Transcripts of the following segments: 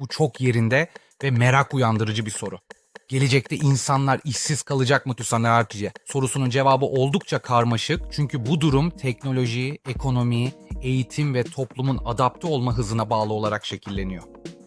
Bu çok yerinde ve merak uyandırıcı bir soru. Gelecekte insanlar işsiz kalacak mı TÜSANARTCE? Sorusunun cevabı oldukça karmaşık çünkü bu durum teknoloji, ekonomi, eğitim ve toplumun adapte olma hızına bağlı olarak şekilleniyor.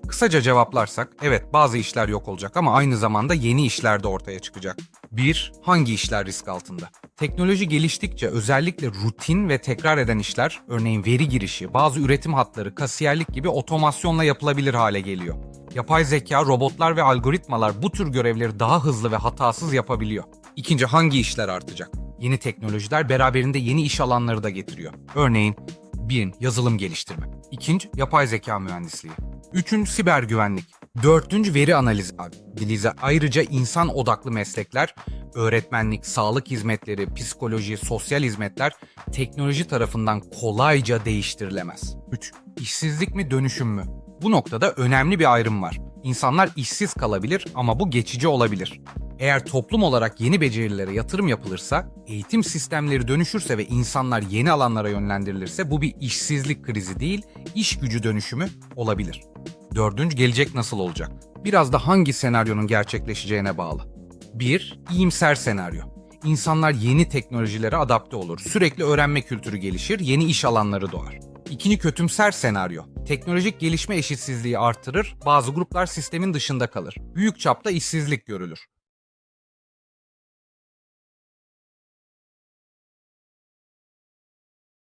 Kısaca cevaplarsak, evet bazı işler yok olacak ama aynı zamanda yeni işler de ortaya çıkacak. 1. Hangi işler risk altında? Teknoloji geliştikçe özellikle rutin ve tekrar eden işler, örneğin veri girişi, bazı üretim hatları, kasiyerlik gibi otomasyonla yapılabilir hale geliyor. Yapay zeka, robotlar ve algoritmalar bu tür görevleri daha hızlı ve hatasız yapabiliyor. İkinci hangi işler artacak? Yeni teknolojiler beraberinde yeni iş alanları da getiriyor. Örneğin 1. Yazılım geliştirme. İkinci yapay zeka mühendisliği. Üçüncü siber güvenlik. Dördüncü veri analizi analizi. Ayrıca insan odaklı meslekler, öğretmenlik, sağlık hizmetleri, psikoloji, sosyal hizmetler teknoloji tarafından kolayca değiştirilemez. 3. İşsizlik mi dönüşüm mü? Bu noktada önemli bir ayrım var. İnsanlar işsiz kalabilir ama bu geçici olabilir. Eğer toplum olarak yeni becerilere yatırım yapılırsa, eğitim sistemleri dönüşürse ve insanlar yeni alanlara yönlendirilirse bu bir işsizlik krizi değil, iş gücü dönüşümü olabilir. Dördüncü gelecek nasıl olacak? Biraz da hangi senaryonun gerçekleşeceğine bağlı. 1. İyimser senaryo. İnsanlar yeni teknolojilere adapte olur. Sürekli öğrenme kültürü gelişir, yeni iş alanları doğar. İkinci kötümser senaryo. Teknolojik gelişme eşitsizliği artırır, bazı gruplar sistemin dışında kalır. Büyük çapta işsizlik görülür.